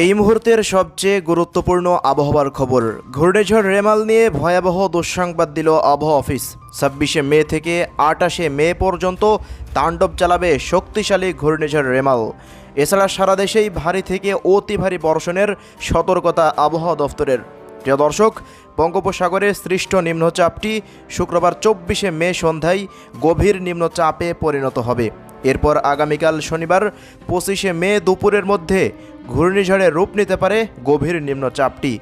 এই মুহূর্তের সবচেয়ে গুরুত্বপূর্ণ আবহাওয়ার খবর। ঘূর্ণিঝড় রেমাল নিয়ে ভয়াবহ দুঃসংবাদ দিল আবহাওয়া অফিস। ছাব্বিশে মে থেকে আটাশে মে পর্যন্ত তাণ্ডব চালাবে শক্তিশালী ঘূর্ণিঝড় রেমাল। এছাড়া সারা দেশেই ভারী থেকে অতি ভারী বর্ষণের সতর্কতা আবহাওয়া দফতরের। প্রিয় দর্শক, বঙ্গোপসাগরে সৃষ্ট নিম্নচাপটি শুক্রবার চব্বিশে মে সন্ধ্যায় গভীর নিম্নচাপে পরিণত হবে। এরপর আগামীকাল শনিবার পঁচিশে মে দুপুরের মধ্যে ঘূর্ণিঝড়ে রূপ নিতে পারে গভীর নিম্নচাপটি।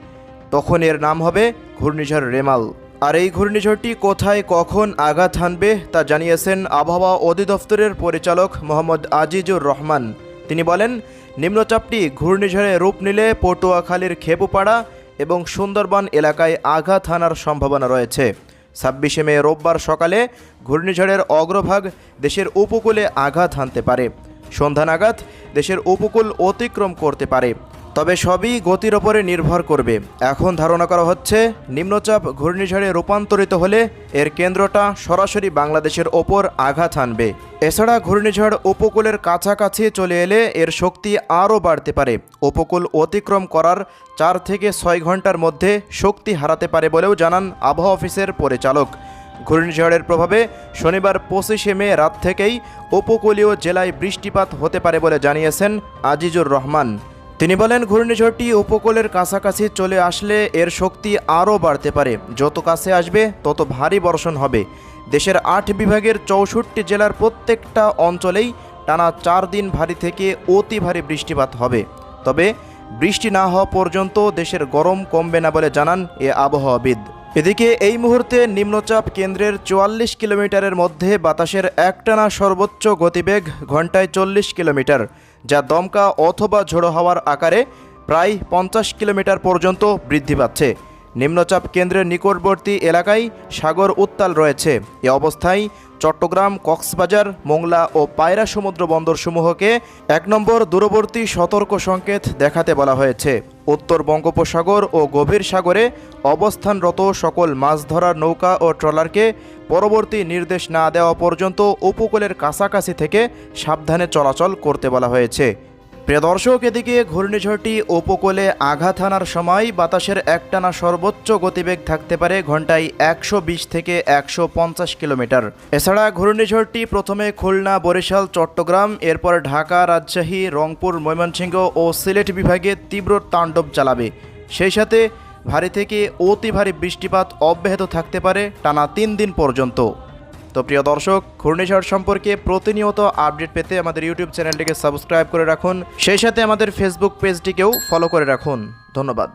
তখন এর নাম হবে ঘূর্ণিঝড় রেমাল। আর এই ঘূর্ণিঝড়টি কোথায় কখন আঘাত হানবে তা জানিয়েছেন আবহাওয়া অধিদপ্তরের পরিচালক মোহাম্মদ আজিজুর রহমান। তিনি বলেন, নিম্নচাপটি ঘূর্ণিঝড়ে রূপ নিলে পটুয়াখালীর খেপুপাড়া এবং সুন্দরবন এলাকায় আঘাত হানার সম্ভাবনা রয়েছে। ছাব্বিশে মে রোববার সকালে ঘূর্ণিঝড়ের অগ্রভাগ দেশের উপকূলে আঘাত হানতে পারে। সন্ধ্যা নাগাদ দেশের উপকূল অতিক্রম করতে পারে। তবে সবই গতির ওপরে নির্ভর করবে। এখন ধারণা করা হচ্ছে, নিম্নচাপ ঘূর্ণিঝড়ে রূপান্তরিত হলে এর কেন্দ্রটা সরাসরি বাংলাদেশের ওপর আঘাত হানবে। এছাড়া ঘূর্ণিঝড় উপকূলের কাছাকাছি চলে এলে এর শক্তি আরও বাড়তে পারে। উপকূল অতিক্রম করার চার থেকে ছয় ঘণ্টার মধ্যে শক্তি হারাতে পারে বলেও জানান আবহাওয়া অফিসের পরিচালক। ঘূর্ণিঝড়ের প্রভাবে শনিবার পঁচিশে মে রাত থেকেই উপকূলীয় জেলায় বৃষ্টিপাত হতে পারে বলে জানিয়েছেন আজিজুর রহমান। তিনি বলেন, ঘূর্ণিঝড়টি উপকূলের কাছাকাছি চলে আসলে এর শক্তি আরও বাড়তে পারে। যত কাছে আসবে, তত ভারী বর্ষণ হবে। দেশের আট বিভাগের চৌষট্টি জেলার প্রত্যেকটা অঞ্চলেই টানা চার দিন ভারী থেকে অতি ভারী বৃষ্টিপাত হবে। তবে বৃষ্টি না হওয়া পর্যন্ত দেশের গরম কমবে না বলে জানান এ আবহাওয়াবিদ। এদিকে এই মুহূর্তে নিম্নচাপ কেন্দ্রের চুয়াল্লিশ কিলোমিটারের মধ্যে বাতাসের একটানা সর্বোচ্চ গতিবেগ ঘন্টায় চল্লিশ কিলোমিটার, যা দমকা অথবা ঝোড়ো হওয়ার আকারে প্রায় পঞ্চাশ কিলোমিটার পর্যন্ত বৃদ্ধি পাচ্ছে। নিম্নচাপ কেন্দ্রের নিকটবর্তী এলাকায় সাগর উত্তাল রয়েছে। এ অবস্থায় চট্টগ্রাম, কক্সবাজার, মোংলা ও পায়রা সমুদ্র বন্দরসমূহকে এক নম্বর দূরবর্তী সতর্ক সংকেত দেখাতে বলা হয়েছে। উত্তর বঙ্গোপসাগর ও গভীর সাগরে অবস্থানরত সকল মাছ ধরার নৌকা ও ট্রলারকে পরবর্তী নির্দেশ না দেওয়া পর্যন্ত উপকূলের কাছাকাছি থেকে সাবধানে চলাচল করতে বলা হয়েছে। প্রিয় দর্শক, এদিকে ঘূর্ণিঝড়টি উপকূলে আঘাত হানার সময় বাতাসের একটানা সর্বোচ্চ গতিবেগ থাকতে পারে ঘন্টায় একশো বিশ থেকে একশো পঞ্চাশ কিলোমিটার। এছাড়া ঘূর্ণিঝড়টি প্রথমে খুলনা, বরিশাল, চট্টগ্রাম, এরপর ঢাকা, রাজশাহী, রংপুর, ময়মনসিংহ ও সিলেট বিভাগে তীব্র তাণ্ডব চালাবে। সেই সাথে ভারী থেকে অতি ভারী বৃষ্টিপাত অব্যাহত থাকতে পারে টানা তিন দিন পর্যন্ত। তো প্রিয় দর্শক, ঘূর্ণিঝড় সম্পর্কে প্রতিনিয়ত আপডেট পেতে আমাদের ইউটিউব চ্যানেলটিকে সাবস্ক্রাইব করে রাখুন। সেই সাথে আমাদের ফেসবুক পেজটিকেও ফলো করে রাখুন। ধন্যবাদ।